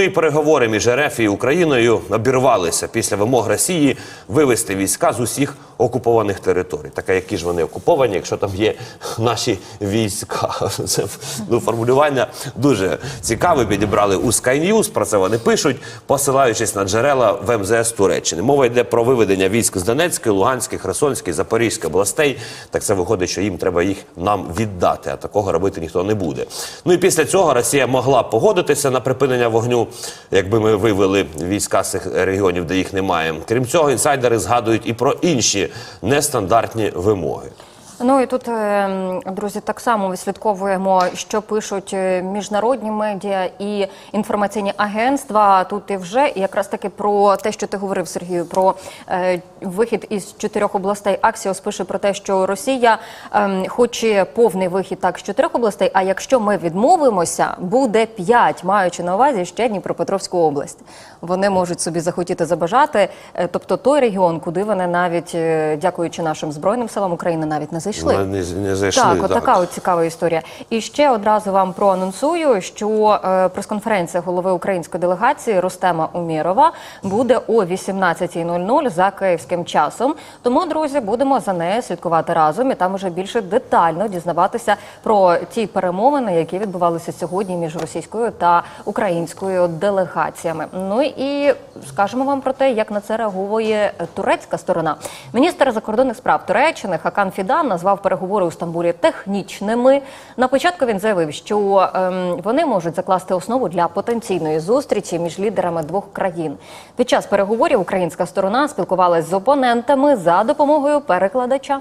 Ну і переговори між РФ і Україною обірвалися після вимог Росії вивести війська з усіх окупованих територій. Така, які ж вони окуповані, якщо там є наші війська. Це ну, формулювання дуже цікаве. Підібрали у Sky News, Про це вони пишуть, посилаючись на джерела в МЗС Туреччини. Мова йде про виведення військ з Донецької, Луганської, Херсонської, Запорізької областей. Так це виходить, що їм треба їх нам віддати. А такого робити ніхто не буде. Ну і після цього Росія могла погодитися на припинення вогню, якби ми вивели війська з цих регіонів, де їх немає. Крім цього, інсайдери згадують і про інші нестандартні вимоги. Ну і тут, е, друзі, так само відслідковуємо, що пишуть е, міжнародні медіа і інформаційні агентства. Тут і вже і якраз таки про те, що ти говорив, Сергію, про е, вихід із чотирьох областей. Аксіос пише про те, що Росія е, хоче повний вихід так з чотирьох областей. А якщо ми відмовимося, буде п'ять, маючи на увазі ще Дніпропетровську область. Вони можуть собі захотіти забажати, тобто той регіон, куди вони навіть дякуючи нашим збройним силам України, навіть не зайшли. Не, не, зайшли. Так, от така от цікава історія. І ще одразу вам проанонсую, що е, прес-конференція голови української делегації Рустема Умірова буде о 18.00 за київським часом. Тому, друзі, будемо за нею слідкувати разом і там уже більше детально дізнаватися про ті перемовини, які відбувалися сьогодні між російською та українською делегаціями. Ну і скажемо вам про те, як на це реагує турецька сторона. Міністр закордонних справ Туреччини Хакан Фідан назвав переговори у Стамбулі технічними. На початку він заявив, що ем, вони можуть закласти основу для потенційної зустрічі між лідерами двох країн. Під час переговорів українська сторона спілкувалась з опонентами за допомогою перекладача.